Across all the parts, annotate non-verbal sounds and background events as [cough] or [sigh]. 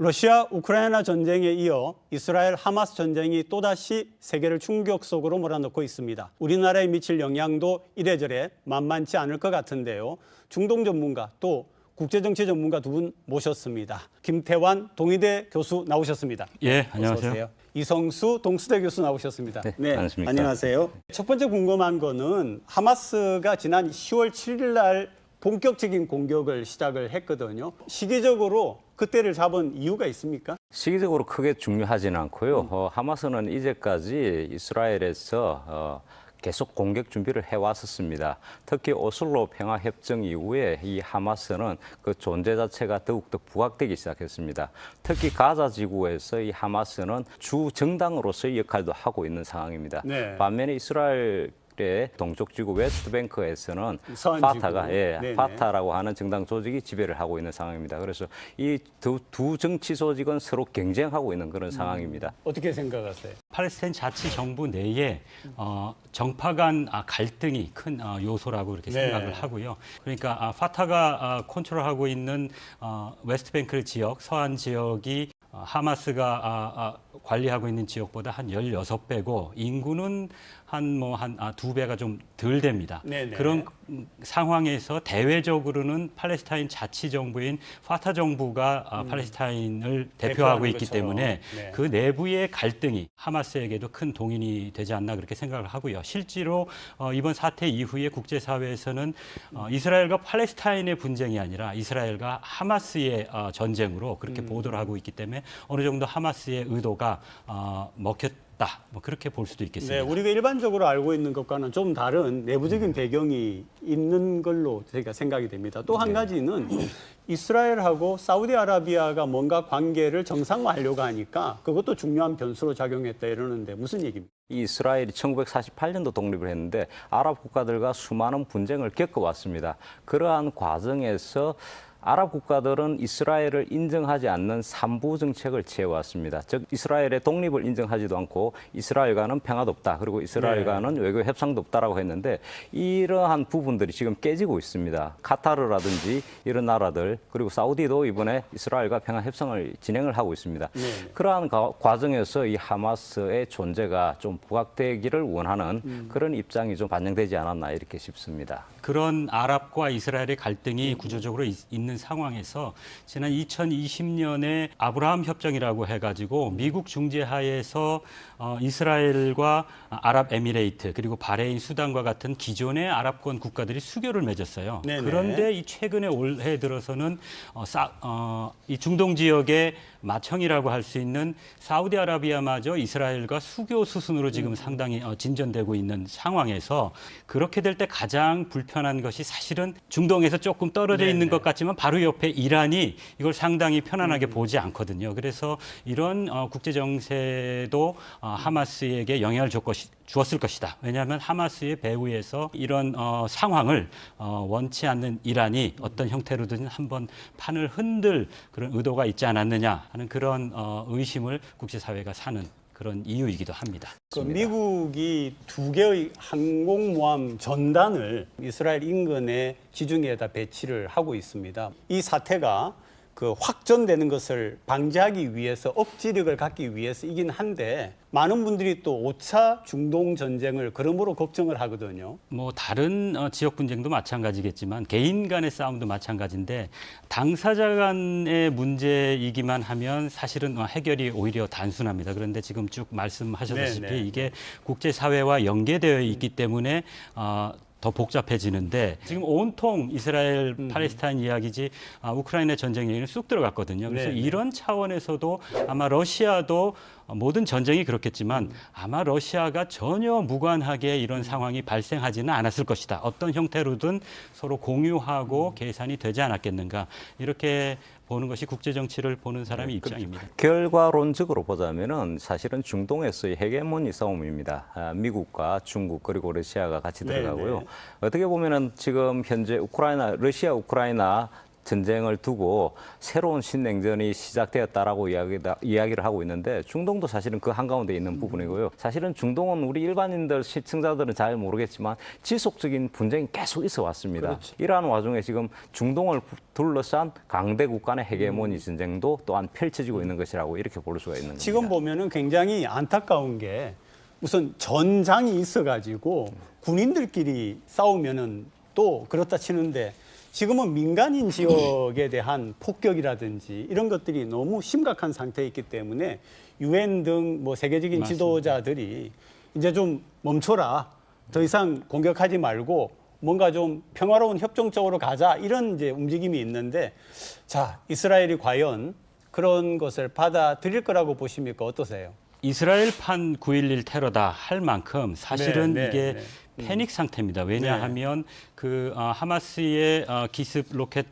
러시아 우크라이나 전쟁에 이어 이스라엘 하마스 전쟁이 또다시 세계를 충격 속으로 몰아넣고 있습니다. 우리나라에 미칠 영향도 이래저래 만만치 않을 것 같은데요. 중동 전문가 또 국제정치 전문가 두 분 모셨습니다. 김태환 동의대 교수 나오셨습니다. 예, 안녕하세요. 이성수 동수대 교수 나오셨습니다. 네, 안녕하십니까. 안녕하세요. 첫 번째 궁금한 거는 하마스가 지난 10월 7일 날 본격적인 공격을 시작을 했거든요. 시기적으로 그때를 잡은 이유가 있습니까? 시기적으로 크게 중요하지는 않고요. 어, 하마스는 이제까지 이스라엘에서 어, 계속 공격 준비를 해왔었습니다. 특히 오슬로 평화 협정 이후에 이 하마스는 그 존재 자체가 더욱더 부각되기 시작했습니다. 특히 가자 지구에서 이 하마스는 주 정당으로서의 역할도 하고 있는 상황입니다. 네. 반면에 이스라엘 의 동쪽 지구 웨스트뱅크에서는 서한 파타가. 예, 네네. 파타라고 하는 정당 조직이 지배를 하고 있는 상황입니다. 그래서 이두 두 정치 조직은 서로 경쟁하고 있는 그런 상황입니다. 어떻게 생각하세요? 팔레스타인 자치 정부 내에 어, 정파 간 아, 갈등이 큰 어, 요소라고 이렇게 네. 생각을 하고요. 그러니까 아, 파타가 아, 컨트롤하고 있는 어, 웨스트뱅크 지역, 서한 지역이 어, 하마스가 아, 아, 관리하고 있는 지역보다 한 16배고 인구는 한 뭐한두 배가 좀 덜 됩니다. 네네. 그런 음, 상황에서 대외적으로는 팔레스타인 자치 정부인 파타 정부가 아, 팔레스타인을 대표하고 있기 것처럼. 때문에 네. 그 내부의 갈등이 하마스에게도 큰 동인이 되지 않나 그렇게 생각을 하고요. 실제로 어, 이번 사태 이후에 국제사회에서는 어, 이스라엘과 팔레스타인의 분쟁이 아니라 이스라엘과 하마스의 어, 전쟁으로 음. 그렇게 보도를 하고 있기 때문에 어느 정도 하마스의 의도가 어, 먹혔다. 뭐 그렇게 볼 수도 네, 있겠습니다. 우리가 일반적으로 알고 있는 것과는 좀 다른 내부적인 배경이 있는 걸로 제가 생각이 됩니다. 또한 가지는 이스라엘하고 사우디아라비아가 뭔가 관계를 정상화하려고 하니까 그것도 중요한 변수로 작용했다 이러는데 무슨 얘기입니까? 이 이스라엘이 1948년도 독립을 했는데 아랍 국가들과 수많은 분쟁을 겪어왔습니다. 그러한 과정에서 아랍 국가들은 이스라엘을 인정하지 않는 삼부 정책을 취해왔습니다. 즉 이스라엘의 독립을 인정하지도 않고 이스라엘과는 평화도 없다. 그리고 이스라엘과는 외교 협상도 없다라고 했는데 이러한 부분들이 지금 깨지고 있습니다. 카타르라든지 이런 나라들 그리고 사우디도 이번에 이스라엘과 평화 협상을 진행을 하고 있습니다. 네. 그러한 가- 과정에서 이 하마스의 존재가 좀 부각되기를 원하는 음. 그런 입장이 좀 반영되지 않았나 이렇게 싶습니다. 그런 아랍과 이스라엘의 갈등이 구조적으로 있, 는 상황에서 지난 2020년에 아브라함 협정이라고 해가지고 미국 중재하에서 어, 이스라엘과 아랍에미레이트 그리고 바레인, 수단과 같은 기존의 아랍권 국가들이 수교를 맺었어요. 네네. 그런데 이 최근에 올해 들어서는 어, 싸, 어, 이 중동 지역의 마청이라고 할 수 있는 사우디아라비아마저 이스라엘과 수교 수순으로 지금 상당히 어, 진전되고 있는 상황에서 그렇게 될 때 가장 불편한 것이 사실은 중동에서 조금 떨어져 네네. 있는 것 같지만 바로 옆에 이란이 이걸 상당히 편안하게 보지 않거든요. 그래서 이런 어, 국제 정세도 어, 하마스에게 영향을 줄 것이, 주었을 것이다. 왜냐하면 하마스의 배후에서 이런 어, 상황을 어, 원치 않는 이란이 어떤 형태로든 한번 판을 흔들 그런 의도가 있지 않았느냐 하는 그런 어, 의심을 국제사회가 사는 그런 이유이기도 합니다. 그 미국이 두 개의 항공모함 전단을 이스라엘 인근의 지중해에다 배치를 하고 있습니다. 이 사태가 그 확전되는 것을 방지하기 위해서 억지력을 갖기 위해서이긴 한데 많은 분들이 또 5차 중동 전쟁을 그러므로 걱정을 하거든요. 뭐 다른 어, 지역 분쟁도 마찬가지겠지만 개인 간의 싸움도 마찬가지인데 당사자 간의 문제이기만 하면 사실은 어, 해결이 오히려 단순합니다. 그런데 지금 쭉 말씀하셨다시피 네, 네. 이게 국제 사회와 연계되어 있기 때문에 어, 더 복잡해지는데 지금 온통 이스라엘 음. 팔레스타인 이야기지 아, 우크라이나 전쟁 얘기는 쑥 들어갔거든요. 그래서 네, 네. 이런 차원에서도 아마 러시아도 어, 모든 전쟁이 그렇겠지만 아마 러시아가 전혀 무관하게 이런 상황이 발생하지는 않았을 것이다. 어떤 형태로든 서로 공유하고 계산이 되지 않았겠는가 이렇게 보는 것이 국제 정치를 보는 사람의 입장입니다. 결과론적으로 보자면은 사실은 중동에서의 헤게모니 싸움입니다. 아, 미국과 중국 그리고 러시아가 같이 네, 들어가고요. 네. 어떻게 보면은 지금 현재 우크라이나 러시아 우크라이나 전쟁을 두고 새로운 신냉전이 시작되었다라고 이야기다, 이야기를 하고 있는데 중동도 사실은 그 한가운데 있는 부분이고요. 사실은 중동은 우리 일반인들 시청자들은 잘 모르겠지만 지속적인 분쟁이 계속 있어 왔습니다. 그렇죠. 이러한 와중에 지금 중동을 둘러싼 강대국 간의 헤게모니 전쟁도 또한 펼쳐지고 있는 것이라고 이렇게 볼 수가 있는 겁니다. 지금 보면은 굉장히 안타까운 게 무슨 전장이 있어가지고 군인들끼리 싸우면은 또 그렇다 치는데 지금은 민간인 지역에 대한 폭격이라든지 이런 것들이 너무 심각한 상태에 있기 때문에 유엔 등 뭐 세계적인 맞습니다. 지도자들이 이제 좀 멈춰라. 더 이상 공격하지 말고 뭔가 좀 평화로운 협정 쪽으로 가자 이런 이제 움직임이 있는데 자 이스라엘이 과연 그런 것을 받아들일 거라고 보십니까 어떠세요? 이스라엘판 9.11 테러다 할 만큼 사실은 네, 네, 이게 네. 패닉 상태입니다. 왜냐하면 그 어, 하마스의 어, 기습 로켓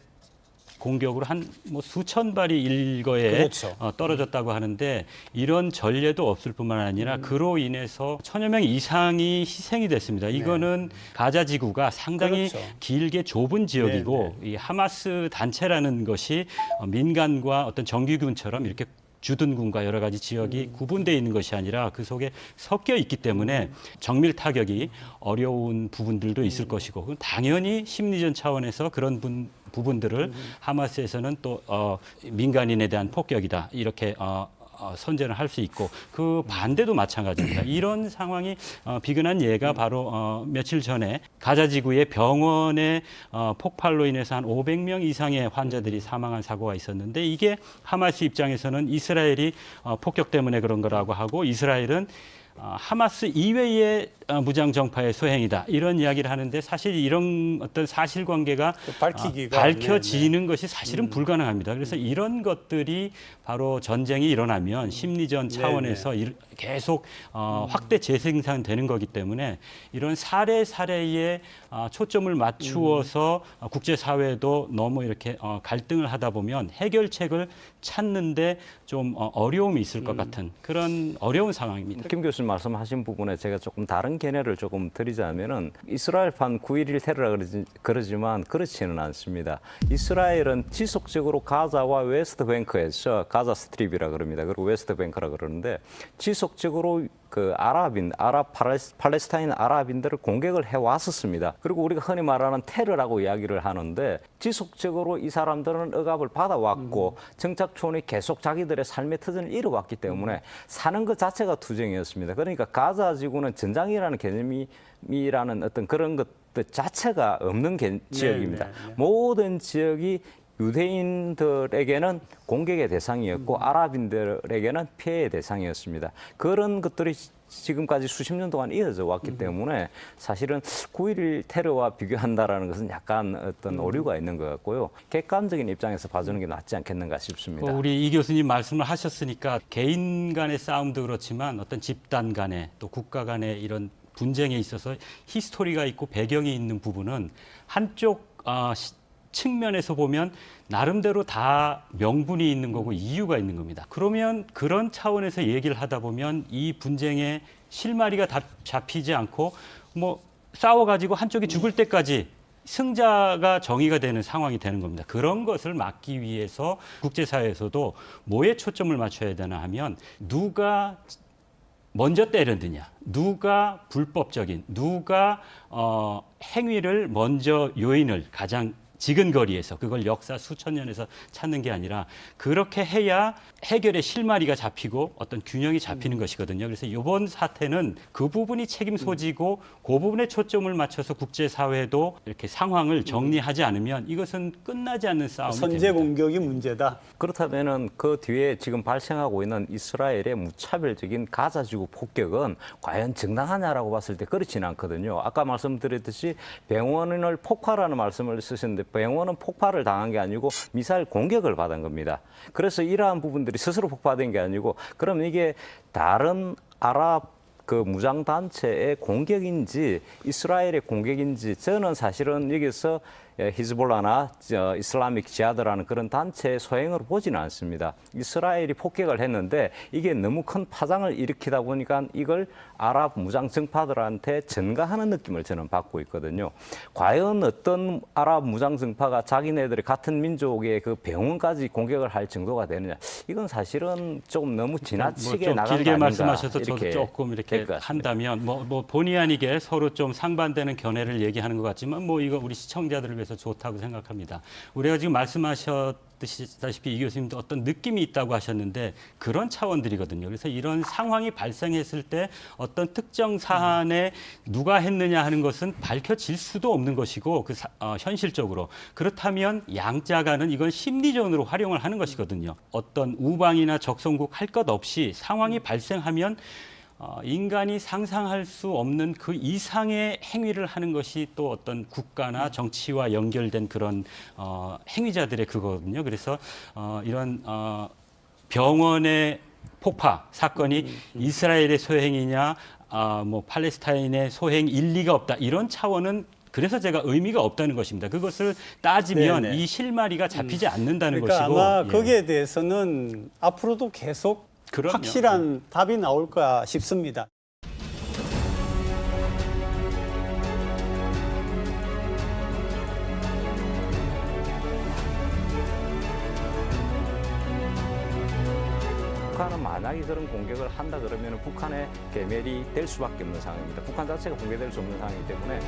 공격으로 한 뭐 수천 발이 일거에 그렇죠. 어, 떨어졌다고 하는데 이런 전례도 없을 뿐만 음. 아니라 그로 인해서 천여 명 이상이 희생이 됐습니다. 이거는 가자 지구가 상당히 네. 그렇죠. 길게 좁은 지역이고 이 하마스 단체라는 것이 어, 민간과 어떤 정규군처럼 이렇게 주둔군과 여러 가지 지역이 구분되어 있는 것이 아니라 그 속에 섞여 있기 때문에 정밀 타격이 어려운 부분들도 있을 것이고 당연히 심리전 차원에서 그런 분, 부분들을 하마스에서는 또 어, 민간인에 대한 폭격이다. 이렇게 어, 어, 선전을 할수 있고 그 반대도 마찬가지입니다. [clears throat] 이런 상황이 어, 비근한 예가 바로 어, 며칠 전에 가자 지구의 병원의 어, 폭발로 인해서 한 500명 이상의 환자들이 사망한 사고가 있었는데 이게 하마스 입장에서는 이스라엘이 어, 폭격 때문에 그런 거라고 하고 이스라엘은 어, 하마스 이외의 어, 무장 정파의 소행이다. 이런 이야기를 하는데 사실 이런 어떤 사실관계가 그 밝히기가, 어, 밝혀지는 것이 사실은 불가능합니다. 그래서 이런 것들이 바로 전쟁이 일어나면 심리전 차원에서 일- 계속 어, 확대 재생산되는 거기 때문에 이런 사례 사례에 어, 초점을 맞추어서 어, 국제사회도 너무 이렇게 어, 갈등을 하다 보면 해결책을 찾는데 좀 어, 어려움이 있을 것 같은 그런 어려운 상황입니다. 김 교수님 말씀하신 부분에 제가 조금 다른 견해를 조금 드리자면은 이스라엘판 9.11 테러라 그러지, 그러지만 그렇지는 않습니다. 이스라엘은 지속적으로 가자와 웨스트뱅크에서 가자 스트립이라 그럽니다. 그리고 웨스트뱅크라 그러는데 지속적으로 그 아랍인, 아랍 팔레스, 팔레스타인 아랍인들을 공격을 해 왔었습니다. 그리고 우리가 흔히 말하는 테러라고 이야기를 하는데 지속적으로 이 사람들은 억압을 받아왔고 정착촌이 계속 자기들의 삶의 터전을 잃어왔기 때문에 사는 것 자체가 투쟁이었습니다. 그러니까 가자 지구는 전장이라는 개념이라는 어떤 그런 것들 자체가 없는 개- 지역입니다. 네, 네. 모든 지역이 유대인들에게는 공격의 대상이었고 아랍인들에게는 피해의 대상이었습니다. 그런 것들이 지- 지금까지 수십 년 동안 이어져 왔기 때문에 사실은 9.11 테러와 비교한다라는 것은 약간 어떤 오류가 있는 것 같고요. 객관적인 입장에서 봐주는 게 낫지 않겠는가 싶습니다. 뭐 우리 이 교수님 말씀을 하셨으니까 개인 간의 싸움도 그렇지만 어떤 집단 간의 또 국가 간의 이런 분쟁에 있어서 히스토리가 있고 배경이 있는 부분은 한쪽 어, 시- 측면에서 보면 나름대로 다 명분이 있는 거고 이유가 있는 겁니다. 그러면 그런 차원에서 얘기를 하다 보면 이 분쟁의 실마리가 다 잡히지 않고 뭐 싸워가지고 한쪽이 죽을 때까지 승자가 정의가 되는 상황이 되는 겁니다. 그런 것을 막기 위해서 국제사회에서도 뭐에 초점을 맞춰야 되나 하면 누가 먼저 때렸느냐, 누가 불법적인, 누가 어, 행위를 먼저 요인을 가장 지근 거리에서 그걸 역사 수천 년에서 찾는 게 아니라 그렇게 해야 해결의 실마리가 잡히고 어떤 균형이 잡히는 것이거든요. 그래서 이번 사태는 그 부분이 책임 소지고 그 부분에 초점을 맞춰서 국제 사회도 이렇게 상황을 정리하지 않으면 이것은 끝나지 않는 싸움이 선제 됩니다. 공격이 문제다. 그렇다면은 그 뒤에 지금 발생하고 있는 이스라엘의 무차별적인 가자 지구 폭격은 과연 정당하냐라고 봤을 때 그렇지는 않거든요. 아까 말씀드렸듯이 병원을 폭파라는 말씀을 쓰셨는데 병원은 폭발을 당한 게 아니고 미사일 공격을 받은 겁니다. 그래서 이러한 부분들이 스스로 폭파된 게 아니고 그럼 이게 다른 아랍 그 무장 단체의 공격인지 이스라엘의 공격인지 저는 사실은 여기서 예, 히즈볼라나 저, 이슬라믹 지하드라는 그런 단체의 소행으로 보지는 않습니다. 이스라엘이 폭격을 했는데 이게 너무 큰 파장을 일으키다 보니까 이걸 아랍 무장 정파들한테 전가하는 느낌을 저는 받고 있거든요. 과연 어떤 아랍 무장 정파가 자기네들이 같은 민족의 그 병원까지 공격을 할 정도가 되느냐? 이건 사실은 조금 너무 지나치게 뭐좀 나간 거 길게 아닌가 말씀하셔서 저도 이렇게 조금 이렇게. 한다면 뭐, 뭐 본의 아니게 서로 좀 상반되는 견해를 얘기하는 것 같지만 뭐 이거 우리 시청자들을 위해 서 좋다고 생각합니다. 우리가 지금 말씀하셨다시피 이 교수님도 어떤 느낌이 있다고 하셨는데 그런 차원들이거든요. 그래서 이런 상황이 발생했을 때 어떤 특정 사안에 누가 했느냐 하는 것은 밝혀질 수도 없는 것이고 그 사- 어, 현실적으로 그렇다면 양자가는 이건 심리전으로 활용을 하는 것이거든요. 어떤 우방이나 적성국 할 것 없이 상황이 발생하면 어, 인간이 상상할 수 없는 그 이상의 행위를 하는 것이 또 어떤 국가나 정치와 연결된 그런 어, 행위자들의 그거거든요. 그래서 어, 이런 어, 병원의 폭파 사건이 이스라엘의 소행이냐, 아, 뭐 팔레스타인의 소행 일리가 없다 이런 차원은 그래서 제가 의미가 없다는 것입니다. 그것을 따지면 네네. 이 실마리가 잡히지 않는다는 그러니까 것이고 아마 예. 거기에 대해서는 앞으로도 계속 그럼요. 확실한 답이 나올까 싶습니다. 북한은 만약에 그런 공격을 한다 그러면 북한의 개멸이 될 수밖에 없는 상황입니다. 북한 자체가 붕괴될 수 없는 상황이기 때문에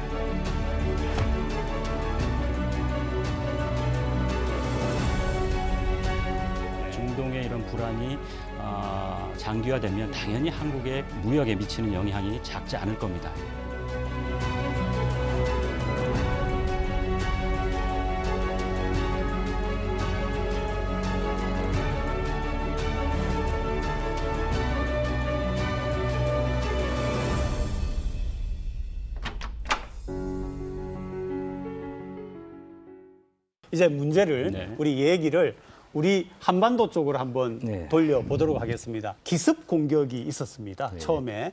불안이 아, 장기화되면 당연히 한국의 무역에 미치는 영향이 작지 않을 겁니다. 이제 문제를 네. 우리 얘기를 우리 한반도 쪽으로 한번 네. 돌려보도록 하겠습니다. 기습 공격이 있었습니다. 네. 처음에.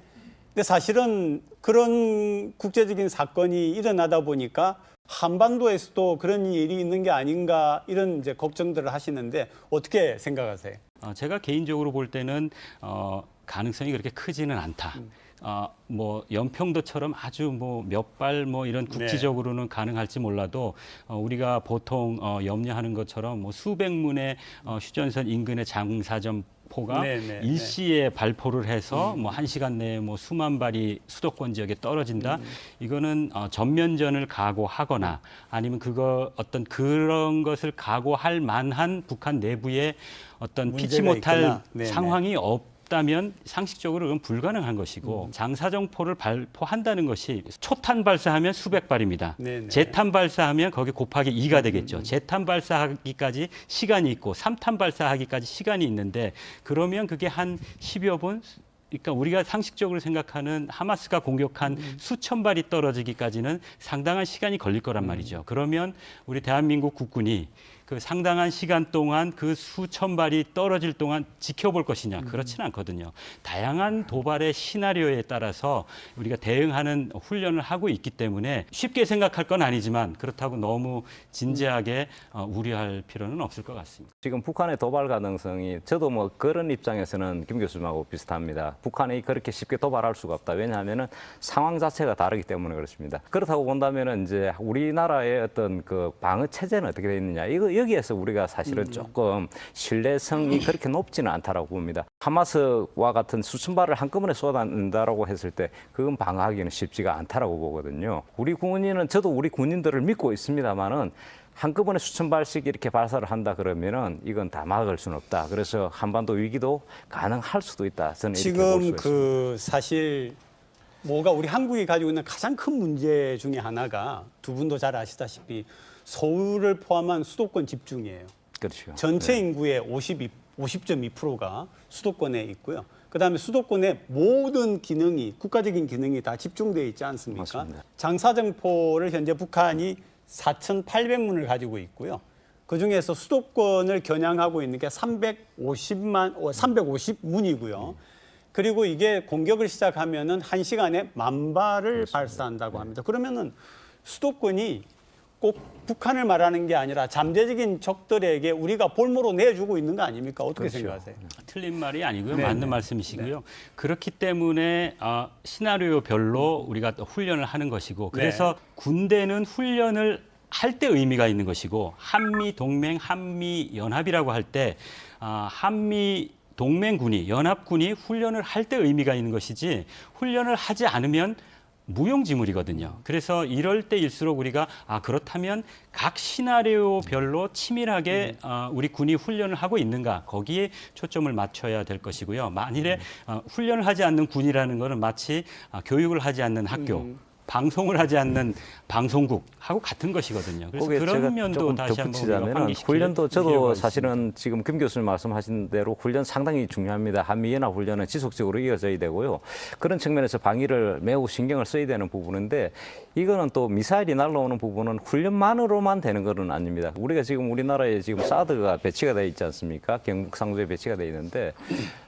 근데 사실은 그런 국제적인 사건이 일어나다 보니까 한반도에서도 그런 일이 있는 게 아닌가 이런 이제 걱정들을 하시는데 어떻게 생각하세요? 어, 제가 개인적으로 볼 때는 어, 가능성이 그렇게 크지는 않다. 어, 뭐 연평도처럼 아주 뭐 몇 발 뭐 이런 네. 국지적으로는 가능할지 몰라도 어, 우리가 보통 어, 염려하는 것처럼 뭐 수백 문의 어, 휴전선 인근의 장사점 포가 네, 네, 일시에 발포를 해서 뭐한 시간 내에 뭐 수만 발이 수도권 지역에 떨어진다. 음. 이거는 어, 전면전을 각오하거나 아니면 그거 어떤 그런 것을 각오할 만한 북한 내부의 어떤 피치 못할. 네, 네. 상황이 없 다면 상식적으로 그건 불가능한 것이고 음. 장사정포를 발포한다는 것이 초탄 발사하면 수백 발입니다. 네, 네. 제탄 발사하면 거기 곱하기 2가 되겠죠. 제탄 발사하기까지 시간이 있고 삼탄 발사하기까지 시간이 있는데 그러면 그게 한 10여 분 그러니까 우리가 상식적으로 생각하는 하마스가 공격한 수천 발이 떨어지기까지는 상당한 시간이 걸릴 거란 말이죠. 그러면 우리 대한민국 국군이 그 상당한 시간 동안 그 수천 발이 떨어질 동안 지켜볼 것이냐 그렇지는 않거든요. 다양한 도발의 시나리오에 따라서 우리가 대응하는 훈련을 하고 있기 때문에 쉽게 생각할 건 아니지만 그렇다고 너무 진지하게 어, 우려할 필요는 없을 것 같습니다. 지금 북한의 도발 가능성이 저도 뭐 그런 입장에서는 김 교수님하고 비슷합니다. 북한이 그렇게 쉽게 도발할 수가 없다. 왜냐하면은 상황 자체가 다르기 때문에 그렇습니다. 그렇다고 본다면은 이제 우리나라의 어떤 그 방어 체제는 어떻게 되어 있느냐. 이거 여기에서 우리가 사실은 조금 신뢰성이 그렇게 높지는 않다라고 봅니다. 하마스와 같은 수천 발을 한꺼번에 쏟아낸다라고 했을 때 그건 방어하기는 쉽지가 않다라고 보거든요. 우리 군인은 저도 우리 군인들을 믿고 있습니다만은 한꺼번에 수천 발씩 이렇게 발사를 한다 그러면은 이건 다 막을 수는 없다. 그래서 한반도 위기도 가능할 수도 있다. 저는 이렇게 볼 지금 수가 있습니다. 그 사실 뭐가 우리 한국이 가지고 있는 가장 큰 문제 중에 하나가 두 분도 잘 아시다시피 서울을 포함한 수도권 집중이에요. 그렇죠. 전체 네. 인구의 52, 50.2%가 수도권에 있고요. 그다음에 수도권의 모든 기능이 국가적인 기능이 다 집중되어 있지 않습니까? 맞습니다. 장사정포를 현재 북한이 4,800문을 가지고 있고요. 그 중에서 수도권을 겨냥하고 있는 게 350만, 350문이고요. 그리고 이게 공격을 시작하면은 한 시간에 만 발을 발사한다고 합니다. 그러면은 수도권이 꼭 북한을 말하는 게 아니라 잠재적인 적들에게 우리가 볼모로 내주고 있는 거 아닙니까? 어떻게 생각하세요? 틀린 말이 아니고요. 네, 맞는 네. 말씀이시고요. 그렇기 때문에 아, 시나리오별로 우리가 또 훈련을 하는 것이고 네. 그래서 군대는 훈련을 할 때 의미가 있는 것이고 한미 동맹, 한미 연합이라고 할때 아, 한미 동맹군이 연합군이 훈련을 할 때 의미가 있는 것이지 훈련을 하지 않으면 무용지물이거든요. 그래서 이럴 때일수록 우리가 아 그렇다면 각 시나리오별로 치밀하게 어, 우리 군이 훈련을 하고 있는가 거기에 초점을 맞춰야 될 것이고요. 만일에 어, 훈련을 하지 않는 군이라는 것은 마치 아, 교육을 하지 않는 학교. 방송을 하지 않는 방송국하고 같은 것이거든요. 그래서 그런 면도 다시 한번 훈련도 저도. 사실은 지금 김 교수님 말씀하신 대로 훈련 상당히 중요합니다. 한미연합 훈련은 지속적으로 이어져야 되고요. 그런 측면에서 방위를 매우 신경을 써야 되는 부분인데 이거는 또 미사일이 날라오는 부분은 훈련만으로만 되는 것은 아닙니다. 우리가 지금 우리나라에 지금 사드가 배치가 돼 있지 않습니까? 경북 상주에 배치가 돼 있는데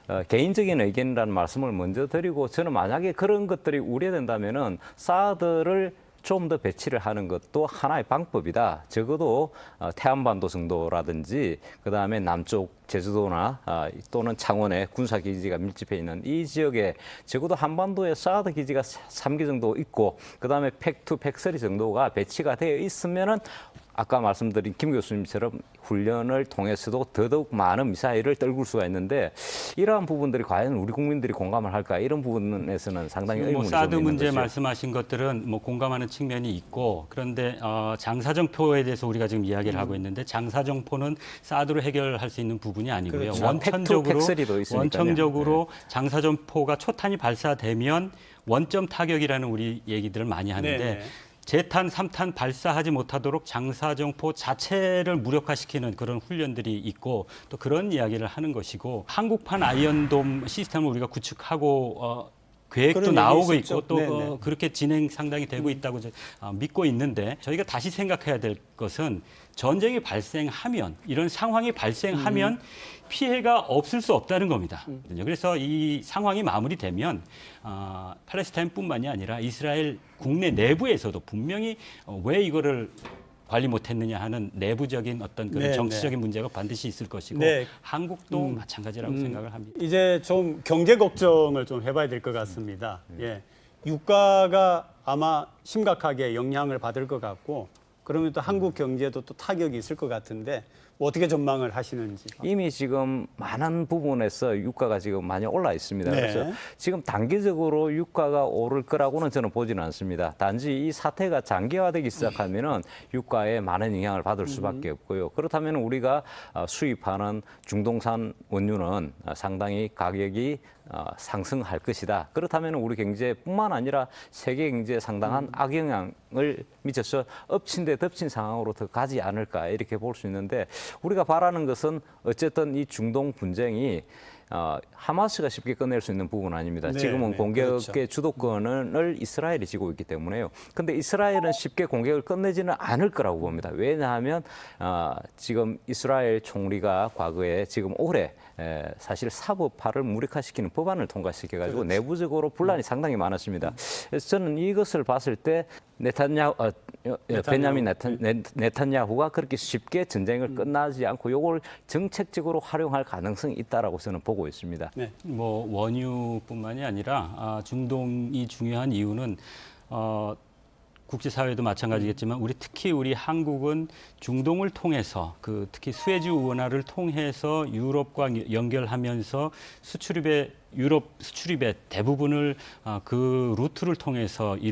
어, 개인적인 의견이라는 말씀을 먼저 드리고 저는 만약에 그런 것들이 우려된다면은 사드를 좀 더 배치를 하는 것도 하나의 방법이다. 적어도 어, 태안반도 정도라든지 그 다음에 남쪽 제주도나 아, 또는 창원에 군사 기지가 밀집해 있는 이 지역에 적어도 한반도에 사드 기지가 3기 정도 있고 그 다음에 팩2, 팩3 정도가 배치가 되어 있으면은 아까 말씀드린 김 교수님처럼 훈련을 통해서도 더더욱 많은 미사일을 떨굴 수가 있는데 이러한 부분들이 과연 우리 국민들이 공감을 할까 이런 부분에서는 상당히 뭐 의문이 사드 좀 있는 문제 거죠. 말씀하신 것들은 뭐 공감하는 측면이 있고 그런데 어, 장사정포에 대해서 우리가 지금 이야기를 하고 있는데 장사정포는 사드로 해결할 수 있는 부분이 아니고요. 그렇죠. 원천적으로 팩2, 팩3도 있으니까요. 원천적으로 장사정포가 초탄이 발사되면 원점 타격이라는 우리 얘기들을 많이 하는데 네네. 제탄, 삼탄 발사하지 못하도록 장사정포 자체를 무력화시키는 그런 훈련들이 있고 또 그런 이야기를 하는 것이고 한국판 아이언돔 시스템을 우리가 구축하고 어, 계획도 나오고. 있고 또 네네. 어, 그렇게 진행 상당히 되고 있다고 저- 어, 믿고 있는데 저희가 다시 생각해야 될 것은 전쟁이 발생하면 이런 상황이 발생하면 음. 피해가 없을 수 없다는 겁니다. 그래서 이 상황이 마무리되면 어, 팔레스타인뿐만이 아니라 이스라엘 국내 내부에서도 분명히 어, 왜 이거를 관리 못했느냐 하는 내부적인 어떤 그런 네, 정치적인 문제가 반드시 있을 것이고 네. 한국도 마찬가지라고 생각을 합니다. 이제 좀 경제 걱정을 좀 해봐야 될 것 같습니다. 예. 유가가 아마 심각하게 영향을 받을 것 같고 그러면 또 한국 경제도 또 타격이 있을 것 같은데 뭐 어떻게 전망을 하시는지. 이미 지금 많은 부분에서 유가가 지금 많이 올라 있습니다. 네. 그래서 지금 단기적으로 유가가 오를 거라고는 저는 보지는 않습니다. 단지 이 사태가 장기화되기 시작하면은 유가에 많은 영향을 받을 수밖에 없고요. 그렇다면 우리가 어, 수입하는 중동산 원유는 어, 상당히 가격이 어, 상승할 것이다. 그렇다면 우리 경제뿐만 아니라 세계 경제에 상당한 악영향을 미쳐서 엎친 데 덮친 상황으로 더 가지 않을까 이렇게 볼 수 있는데 우리가 바라는 것은 어쨌든 이 중동 분쟁이 어, 하마스가 쉽게 끝낼 수 있는 부분은 아닙니다. 네, 지금은 네, 공격의 그렇죠. 주도권을 이스라엘이 지고 있기 때문에요. 근데 이스라엘은 쉽게 공격을 끝내지는 않을 거라고 봅니다. 왜냐하면 어, 지금 이스라엘 총리가 과거에 지금 올해 에, 사실 사법화를 무력화시키는 법안을 통과시켜가지고 그렇죠. 내부적으로 분란이 상당히 많았습니다. 그래서 저는 이것을 봤을 때 네탄야후, 어, 어, 네탄야후. 베냐민 네탄, 네, 네탄야후가 그렇게 쉽게 음. 전쟁을 끝나지 않고 이걸 정책적으로 활용할 가능성이 있다라고 저는 보고 있습니다. 네. 뭐 원유뿐만이 아니라 아, 중동이 중요한 이유는 어, 국제사회도 마찬가지겠지만 우리 특히 우리 한국은 중동을 통해서 그 특히 수에즈 운하를 통해서 유럽과 연결하면서 수출입의 유럽 수출입의 대부분을 아, 그 루트를 통해서 이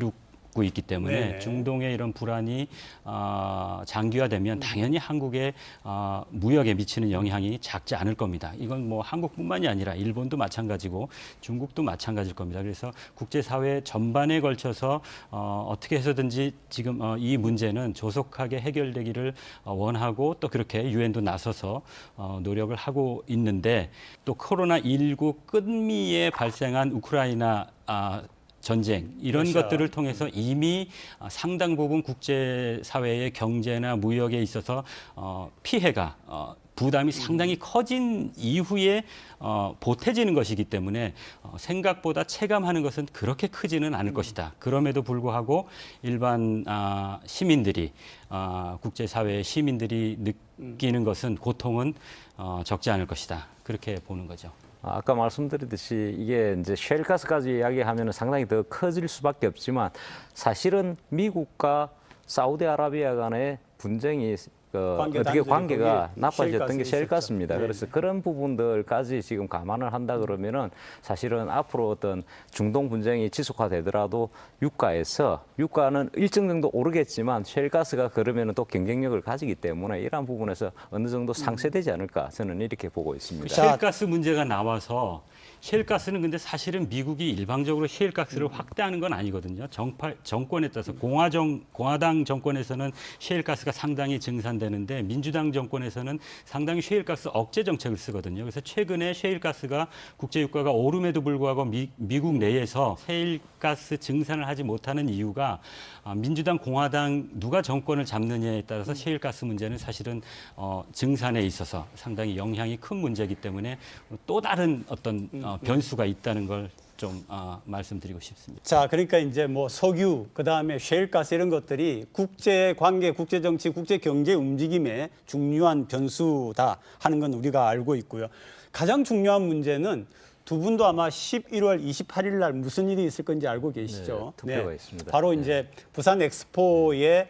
루고 있기 때문에 네네. 중동의 이런 불안이 아, 장기화되면 당연히 한국의 아, 무역에 미치는 영향이 작지 않을 겁니다. 이건 뭐 한국뿐만이 아니라 일본도 마찬가지고 중국도 마찬가지일 겁니다. 그래서 국제사회 전반에 걸쳐서 어, 어떻게 해서든지 지금 어, 이 문제는 조속하게 해결되기를 어, 원하고 또 그렇게 유엔도 나서서 어, 노력을 하고 있는데 또 코로나 19 끝미에 발생한 우크라이나 아, 전쟁 이런 러시아. 것들을 통해서 이미 아, 상당 부분 국제 사회의 경제나 무역에 있어서 어, 피해가 어, 부담이 상당히 커진 이후에 어, 보태지는 것이기 때문에 어, 생각보다 체감하는 것은 그렇게 크지는 않을 것이다. 그럼에도 불구하고 일반 아, 시민들이 아, 국제사회의 시민들이 느끼는 것은 고통은 어, 적지 않을 것이다. 그렇게 보는 거죠. 아까 말씀드렸듯이 이게 이제 쉘가스까지 이야기하면 상당히 더 커질 수밖에 없지만 사실은 미국과 사우디아라비아 간의 분쟁이 그 어떻게 관계가 나빠졌던 게 쉘가스에 쉘가스입니다. 있었죠. 그래서 그런 부분들까지 지금 감안을 한다 그러면은 사실은 앞으로 어떤 중동 분쟁이 지속화되더라도 유가에서 유가는 일정 정도 오르겠지만 쉘가스가 그러면은 또 경쟁력을 가지기 때문에 이러한 부분에서 어느 정도 상쇄되지 않을까 저는 이렇게 보고 있습니다. 자, 셰일가스 문제가 나와서 셰일가스는 근데 사실은 미국이 일방적으로 셰일가스를 확대하는 건 아니거든요. 정파, 정권에 따라서 공화정 공화당 정권에서는 셰일가스가 상당히 증산 되는데 민주당 정권에서는 상당히 셰일가스 억제 정책을 쓰거든요. 그래서 최근에 셰일가스가 국제 유가가 오름에도 불구하고 미, 미국 내에서 셰일가스 증산을 하지 못하는 이유가 아, 민주당 공화당 누가 정권을 잡느냐에 따라서 셰일가스 문제는 사실은 어, 증산에 있어서 상당히 영향이 큰 문제이기 때문에 또 다른 어떤 어, 변수가 있다는 걸 좀 어, 말씀드리고 싶습니다. 자, 그러니까 이제 뭐 석유, 그 다음에 셰일가스 이런 것들이 국제 관계, 국제 정치, 국제 경제 움직임의 중요한 변수다 하는 건 우리가 알고 있고요. 가장 중요한 문제는 두 분도 아마 11월 28일 날 무슨 일이 있을 건지 알고 계시죠? 네, 투표가 있습니다. 바로 네. 이제 부산 엑스포의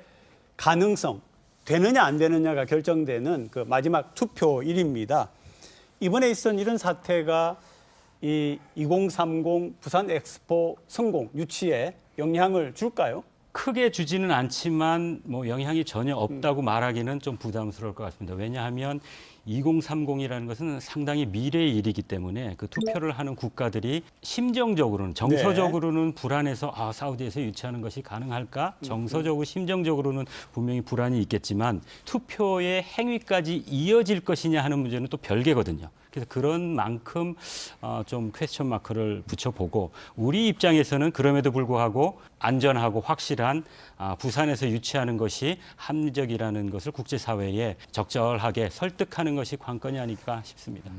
가능성 되느냐 안 되느냐가 결정되는 그 마지막 투표일입니다. 이번에 있었던 이런 사태가 이 2030 부산 엑스포 성공 유치에 영향을 줄까요? 크게 주지는 않지만 뭐 영향이 전혀 없다고 말하기는 좀 부담스러울 것 같습니다. 왜냐하면 2030이라는 것은 상당히 미래의 일이기 때문에 그 투표를 하는 국가들이 심정적으로는 정서적으로는 불안해서 아 사우디에서 유치하는 것이 가능할까? 정서적으로 심정적으로는 분명히 불안이 있겠지만 투표의 행위까지 이어질 것이냐 하는 문제는 또 별개거든요. 그래서 그런 만큼 어, 좀 퀘스천 마크를 붙여보고 우리 입장에서는 그럼에도 불구하고 안전하고 확실한 아, 부산에서 유치하는 것이 합리적이라는 것을 국제사회에 적절하게 설득하는 것이 관건이 아닐까 싶습니다.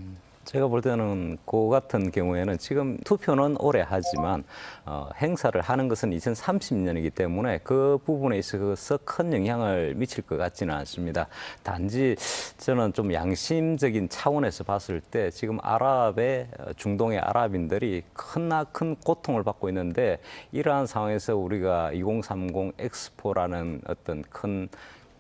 제가 볼 때는 그 같은 경우에는 지금 투표는 올해 하지만 어, 행사를 하는 것은 2030년이기 때문에 그 부분에 있어서 큰 영향을 미칠 것 같지는 않습니다. 단지 저는 좀 양심적인 차원에서 봤을 때 지금 아랍의 어, 중동의 아랍인들이 큰큰 고통을 받고 있는데 이러한 상황에서 우리가 2030 엑스포라는 어떤 큰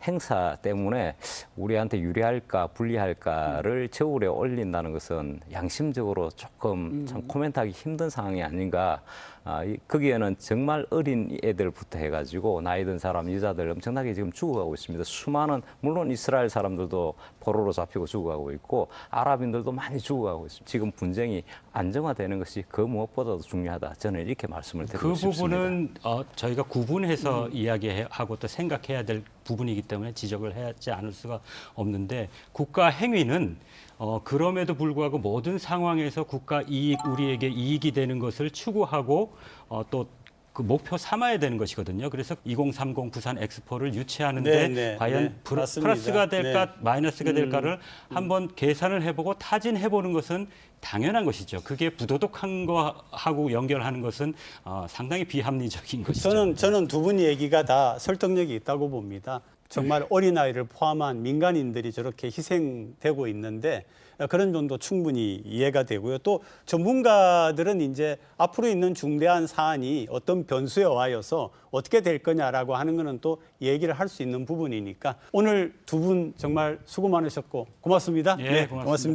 행사 때문에 우리한테 유리할까 불리할까를 저울에 올린다는 것은 양심적으로 조금 참 코멘트하기 힘든 상황이 아닌가. 아, 이- 거기에는 정말 어린 애들부터 해가지고 나이 든 사람, 여자들 엄청나게 지금 죽어가고 있습니다. 수많은 물론 이스라엘 사람들도 포로로 잡히고 죽어가고 있고 아랍인들도 많이 죽어가고 있습니다. 지금 분쟁이 안정화되는 것이 그 무엇보다도 중요하다. 저는 이렇게 말씀을 드리고 그 싶습니다. 부분은 어, 저희가 구분해서 이야기하고 또 생각해야 될 부분이기 때문에 지적을 하지 않을 수가 없는데 국가 행위는 어, 그럼에도 불구하고 모든 상황에서 국가 이익 우리에게 이익이 되는 것을 추구하고 어, 또 그 목표 삼아야 되는 것이거든요. 그래서 2030 부산 엑스포를 유치하는데 네, 네, 과연 네, 플러- 맞습니다. 플러스가 될까 네. 마이너스가 될까를 한번 계산을 해보고 타진해 보는 것은 당연한 것이죠. 그게 부도덕한 거하고 연결하는 것은 어, 상당히 비합리적인 것이죠. 저는 저는 두 분 얘기가 다 설득력이 있다고 봅니다. 정말 어린아이를 포함한 민간인들이 저렇게 희생되고 있는데 그런 점도 충분히 이해가 되고요. 또 전문가들은 이제 앞으로 있는 중대한 사안이 어떤 변수에 의하여서 어떻게 될 거냐라고 하는 거는 또 얘기를 할 수 있는 부분이니까 오늘 두 분 정말 수고 많으셨고 고맙습니다. 예, 네, 고맙습니다. 고맙습니다.